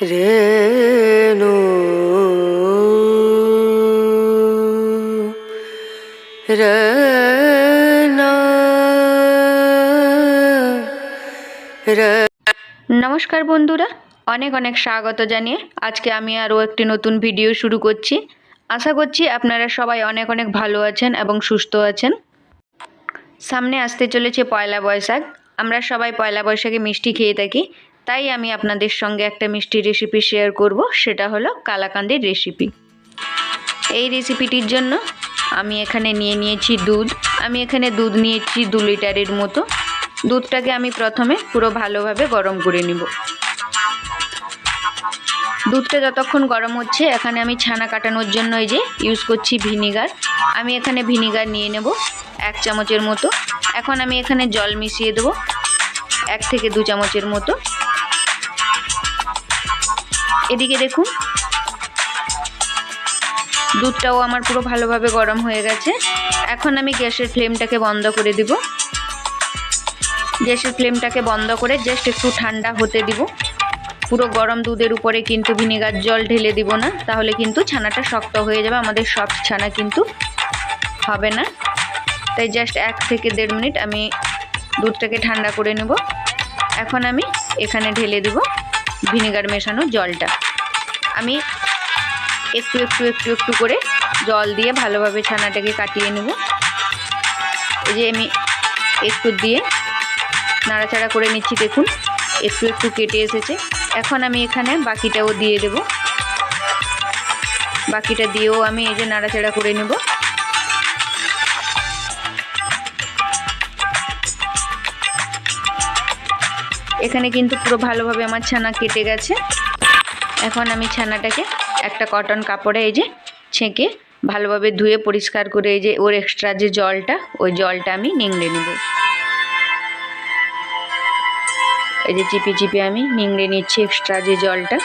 রেণু নমস্কার বন্ধুরা, অনেক অনেক স্বাগত জানিয়ে আজকে আমি আরও একটি নতুন ভিডিও শুরু করছি। আশা করছি আপনারা সবাই অনেক অনেক ভালো আছেন এবং সুস্থ আছেন। সামনে আসতে চলেছে পয়লা বৈশাখ। আমরা সবাই পয়লা বৈশাখে মিষ্টি খেয়ে থাকি। তাই আমি আপনাদের সঙ্গে একটা মিষ্টি রেসিপি শেয়ার করব, সেটা হলো কালাকান্দির রেসিপি এই রেসিপিটির জন্য আমি এখানে নিয়ে নিয়েছি দুধ। আমি এখানে দুধ নিয়েছি দু লিটারের মতো। দুধটাকে আমি প্রথমে পুরো ভালোভাবে গরম করে নিব। দুধটা যতক্ষণ গরম হচ্ছে, এখানে আমি ছানা কাটানোর জন্য এই যে ইউজ করছি ভিনিগার। আমি এখানে ভিনিগার নিয়ে নেব এক চামচের মতো। এখন আমি এখানে জল মিশিয়ে দেবো, এক থেকে দু চামচের মতো। এদিকে দেখুন। দুধটাও আমার পুরো ভালোভাবে গরম হয়ে গেছে। এখন আমি গ্যাসের ফ্লেমটাকে বন্ধ করে দিব। গ্যাসের ফ্লেমটাকে বন্ধ করে জাস্ট একটু ঠান্ডা হতে দিব। পুরো গরম দুধের উপরে কিন্তু ভিনেগার জল ঢেলে দিব না, তাহলে কিন্তু ছানাটা শক্ত হয়ে যাবে। আমাদের সফট ছানা কিন্তু হবে না। তাই জাস্ট এক থেকে দেড় মিনিট আমি দুধটাকে ঠান্ডা করে নেব। এখন আমি এখানে ঢেলে দিব। ভিনেগার মেশানো জলটা। আমি একটু একটু একটু একটু করে জল দিয়ে ভালোভাবে ছানাটাকে কাটিয়ে নেব। এই যে আমি একটু দিয়ে নাড়াচাড়া করে নিচ্ছি, দেখুন, একটু একটু কেটে এসেছে। এখন আমি এখানে বাকিটাও দিয়ে দেব। বাকিটা দিয়েও আমি এই যে নাড়াচাড়া করে নেব। এখানে কিন্তু পুরো ভালোভাবে আমার ছানা কেটে গেছে। এখন আমি ছানাটাকে একটা কটন কাপড়ে এই যে ছেঁকে ভালোভাবে ধুয়ে পরিষ্কার করে এই যে ওর এক্সট্রা যে জলটা, ওই জলটা আমি নিংড়ে নেব। এই যে চিপি চিপি আমি নিংড়ে নিচ্ছি এক্সট্রা যে জলটা।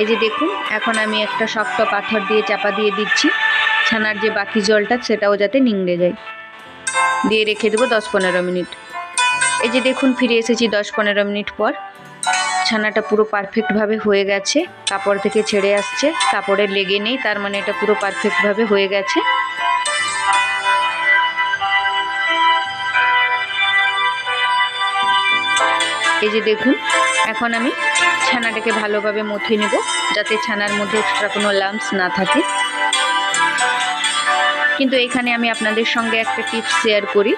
এই যে দেখুন, এখন আমি একটা শক্ত পাথর দিয়ে চাপা দিয়ে দিচ্ছি। ছানার যে বাকি জলটা, সেটাও যাতে নিংড়ে যায়। দিয়ে রেখে দেবো দশ পনেরো মিনিট। এই যে দেখুন, ফিরে এসেছি দশ পনেরো মিনিট পর। ছানাটা পুরো পারফেক্টভাবে হয়ে গেছে। কাপড় থেকে ছেড়ে আসছে। কাপড়ে লেগে নেই, তার মানে এটা পুরো পারফেক্টভাবে হয়ে গেছে। এই যে দেখুন, এখন আমি ছানাটাকে ভালোভাবে মথে নেব, যাতে ছানার মধ্যে এক্সট্রা কোনো লাম্পস না থাকে। কিন্তু এখানে আমি আপনাদের সঙ্গে একটা টিপস শেয়ার করি।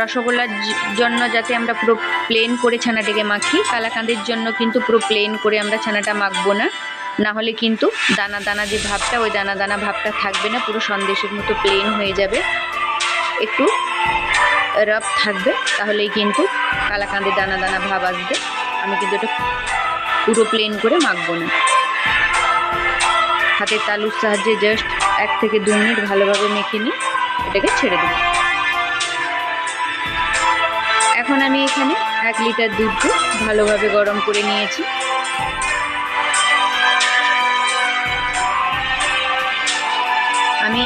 রসগোল্লার জন্য যাতে আমরা পুরো প্লেন করে ছানাটাকে মাখি, কালাকাঁদের জন্য কিন্তু পুরো প্লেন করে আমরা ছানাটা মাখবো না। না হলে কিন্তু দানা দানা যে ভাবটা, ওই দানা দানা ভাবটা থাকবে না, পুরো সন্দেশের মতো প্লেন হয়ে যাবে। একটু রাফ থাকবে, তাহলেই কিন্তু কালাকাঁদের দানা দানা ভাব আসবে। আমি কিন্তু এটা পুরো প্লেন করে মাখবো না। হাতের তালুর সাহায্যে জাস্ট এক থেকে দু মিনিট ভালোভাবে মেখে নিই এটাকে ছেড়ে দেব। এখন আমি এখানে এক লিটার দুধকে ভালোভাবে গরম করে নিয়েছি। আমি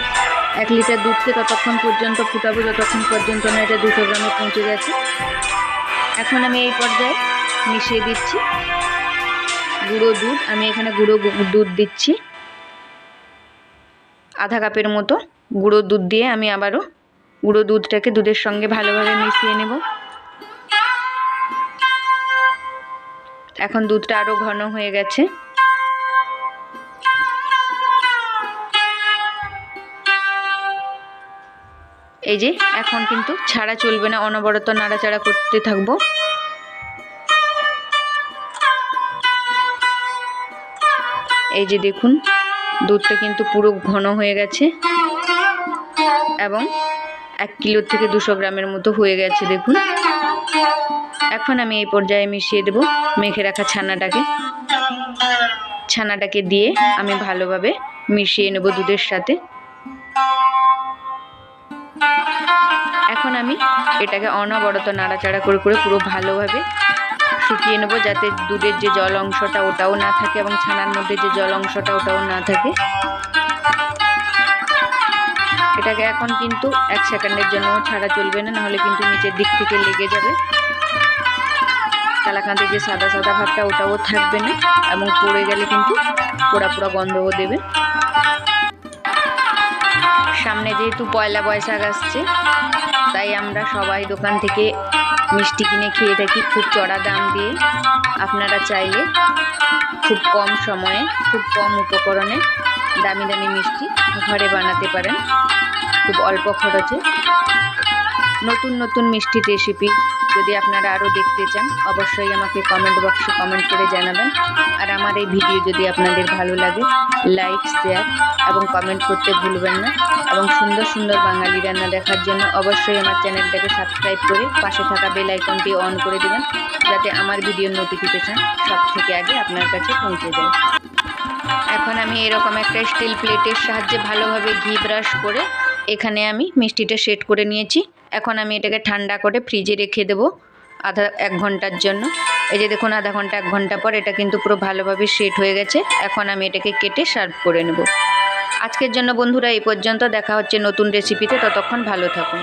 এক লিটার দুধকে ততক্ষণ পর্যন্ত ফুটাবো, যতক্ষণ পর্যন্ত না এটা দুশো গ্রামে পৌঁছে গেছে। এখন আমি এই পর্যায়ে মিশিয়ে দিচ্ছি। গুঁড়ো দুধ, আমি এখানে গুঁড়ো দুধ দিচ্ছি। আধা কাপের মতো গুঁড়ো দুধ দিয়ে আমি আবারও গুঁড়ো দুধটাকে দুধের সঙ্গে ভালোভাবে মিশিয়ে নেব। এখন দুধটা আরও ঘন হয়ে গেছে। এই যে, এখন কিন্তু ছাড়া চলবে না, অনবরত নাড়াচাড়া করতে থাকব। এই যে দেখুন, দুধটা কিন্তু পুরো ঘন হয়ে গেছে এবং এক কিলো থেকে দুশো গ্রামের মতো হয়ে গেছে, দেখুন। এখন আমি এই পর্যায়ে মিশিয়ে দেব, মেখে রাখা ছানাটাকে। ছানাটাকে দিয়ে আমি ভালোভাবে মিশিয়ে নেব দুধের সাথে। এখন আমি এটাকে অনবরত নাড়াচাড়া করে করে পুরো ভালোভাবে শুকিয়ে নেব যাতে দুধের যে জল অংশটা ওটাও না থাকে এবং ছানার মধ্যে যে জল অংশটা ওটাও না থাকে। এটাকে এখন কিন্তু এক সেকেন্ডের জন্য ছাড়া চলবে না, নাহলে কিন্তু নিচের দিক থেকে লেগে যাবে। কালাকাঁদের যে সাদা সাদা ভাবটা ওটাও থাকবে না এবং পড়ে গেলে কিন্তু পোড়া পোড়া গন্ধও দেবে। সামনে যেহেতু পয়লা বৈশাখ আসছে তাই আমরা সবাই দোকান থেকে মিষ্টি কিনে খেয়ে থাকি খুব চড়া দাম দিয়ে। আপনারা চাইলে খুব কম সময়ে, খুব কম উপকরণে দামি দামি মিষ্টি ঘরে বানাতে পারেন। খুব অল্প খরচে। নতুন নতুন মিষ্টির রেসিপি যদি আপনারা আরও দেখতে চান, অবশ্যই আমাকে কমেন্ট বক্সে কমেন্ট করে জানাবেন। আর আমার এই ভিডিও যদি আপনাদের ভালো লাগে লাইক শেয়ার এবং কমেন্ট করতে ভুলবেন না। এবং সুন্দর সুন্দর বাঙালি রান্না দেখার জন্য অবশ্যই আমার চ্যানেলটাকে সাবস্ক্রাইব করে পাশে থাকা বেল আইকনটি অন করে দেবেন, যাতে আমার ভিডিওর নোটিফিকেশান সব থেকে আগে আপনার কাছে পৌঁছে যায়। এখন আমি এরকম একটা স্টিল প্লেটের সাহায্যে ভালোভাবে ঘি ব্রাশ করে এখানে আমি মিষ্টিটা সেট করে নিয়েছি। এখন আমি এটাকে ঠান্ডা করে ফ্রিজে রেখে দেবো আধা, এক ঘণ্টার জন্য। এই যে দেখুন, আধা ঘণ্টা, এক ঘণ্টা পর এটা কিন্তু পুরো ভালোভাবে সেট হয়ে গেছে। এখন আমি এটাকে কেটে সার্ভ করে নেব। আজকের জন্য বন্ধুরা এই পর্যন্ত। দেখা হচ্ছে নতুন রেসিপিতে ততক্ষণ ভালো থাকুন।